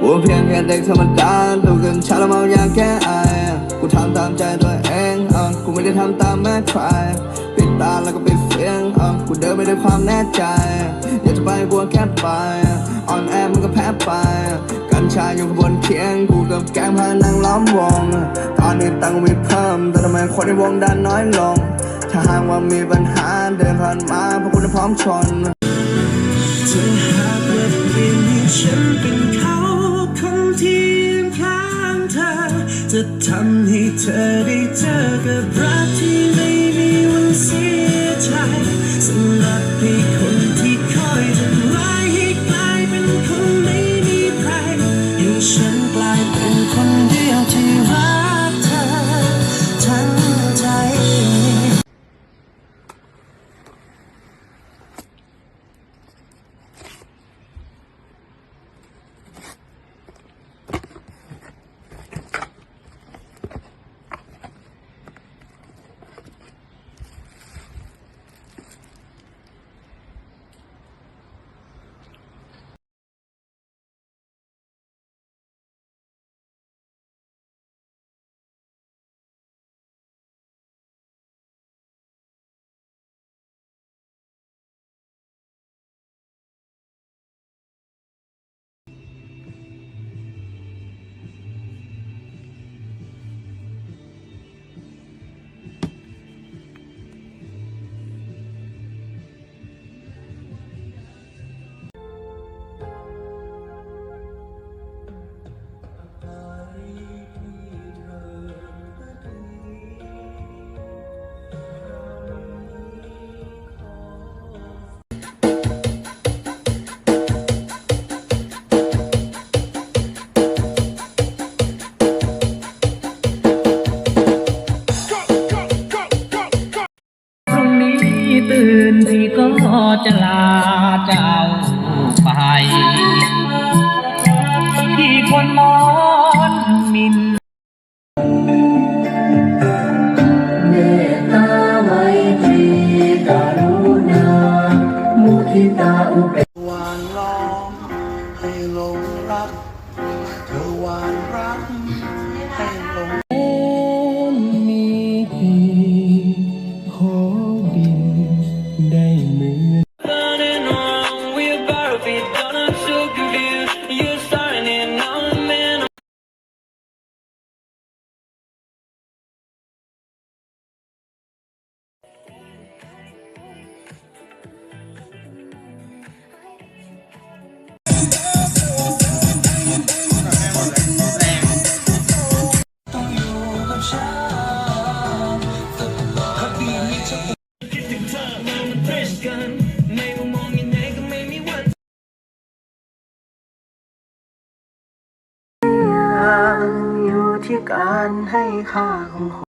กูเพียงแค่เด็กธรรมดาดูกันชาละเมาอยากแก้ไอกูทำตามใจตัวเองอะกูไม่ได้ทำตามแม่ใครปิดตาแล้วก็ปิดเสียงอะกูเดินไปด้วยความแน่ใจ อยากจะไปบัวแค่ไปอ่อนแอมันก็แพ้ไป กัญชาอยู่บนเคียงกูกับแกงพานั่งล้อมวง ตอนนี้ตังค์มีเพิ่ม แต่ทำไมคนในวงดันน้อยลง ถ้าหากว่ามีปัญหาเดินผ่านมาพวกกูจะพร้อมชนจะ ฉันเป็นเขาคนที่ยืนข้างเธอ จะทำให้เธอได้เจอกับรัก ตื่นพี่ก็จะลาเจ้าไป ที่คนมอนมินเมตตาไว้ที่กรุณามุทิตาอุเบ คิดถึงเธอมามันเฟรชกันไม่ว่ามองยังไงก็ไม่มีวัน อยู่ที่การให้ค่าของ